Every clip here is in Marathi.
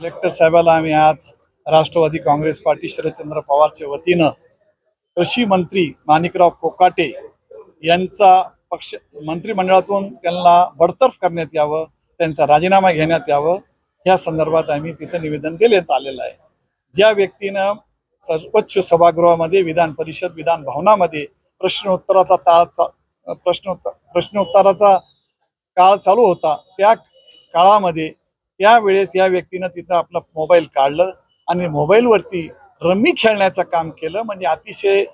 कलेक्टर साहेबाला आम्ही आज राष्ट्रवादी काँग्रेस पार्टी शरदचंद्र पवारच्या वतीनं कृषी मंत्री माणिकराव कोकाटे यांचा पक्ष मंत्रिमंडळातून त्यांना बडतर्फ करण्यात यावं त्यांचा राजीनामा घेण्यात यावं या संदर्भात आम्ही तिथं निवेदन देण्यात आलेलं आहे. ज्या व्यक्तीनं सर्वोच्च सभागृहामध्ये विधान परिषद विधान भवनामध्ये प्रश्नोत्तराचा ताळ प्रश्नोत्तर प्रश्नोत्तराचा काळ चालू होता त्या काळामध्ये त्यावेळेस या व्यक्तीनं तिथं आपला मोबाईल काढलं आणि मोबाईलवरती रम्मी खेळण्याचं काम केलं. म्हणजे अतिशय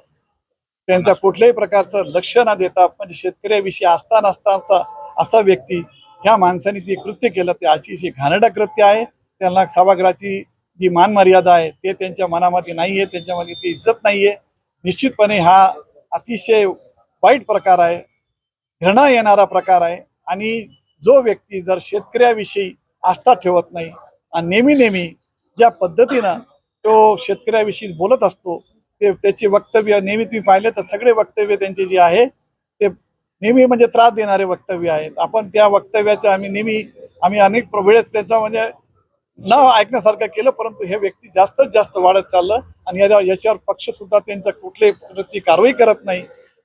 त्यांचा कुठल्याही प्रकारचं लक्ष न देता म्हणजे शेतकऱ्याविषयी असता नसताचा असा व्यक्ती ह्या माणसाने जे कृत्य केलं ते अतिशय घाणडं कृत्य आहे. त्यांना सभागृहाची जी मान मर्यादा आहे ते त्यांच्या मनामध्ये नाही आहे त्यांच्यामध्ये ती इज्जत नाही आहे निश्चितपणे हा अतिशय वाईट प्रकार आहे घृणा येणारा प्रकार आहे. आणि जो व्यक्ती जर शेतकऱ्याविषयी आस्था ठेवत नाही. आणि नेहमी नेहमी ज्या पद्धतीनं तो शेतकऱ्याविषयी बोलत असतो ते त्याचे वक्तव्य नेहमी तुम्ही पाहिले तर सगळे वक्तव्य त्यांचे जे आहे ते नेहमी म्हणजे त्रास देणारे वक्तव्य आहेत. आपण त्या वक्तव्याचं आम्ही नेहमी आम्ही अनेक वेळेस त्याचा म्हणजे न ऐकण्यासारखं केलं परंतु हे व्यक्ती जास्तच जास्त वाढत चाललं आणि या- याच्यावर पक्ष सुद्धा त्यांचा कुठल्याही कारवाई करत नाही.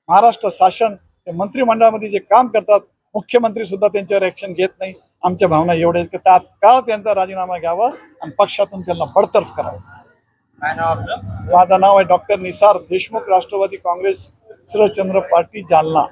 महाराष्ट्र शासन ते मंत्रिमंडळामध्ये जे काम करतात मुख्यमंत्री सुद्धा त्यांच्यावर ऍक्शन घेत नाही. आमच्या भावना एवढ्या आहेत की तात्काळ त्यांचा राजीनामा घ्यावा आणि पक्षातून त्यांना बडतर्फ करावं. माझं नाव आहे डॉक्टर निसार देशमुख राष्ट्रवादी काँग्रेस शरदचंद्र पार्टी जालना.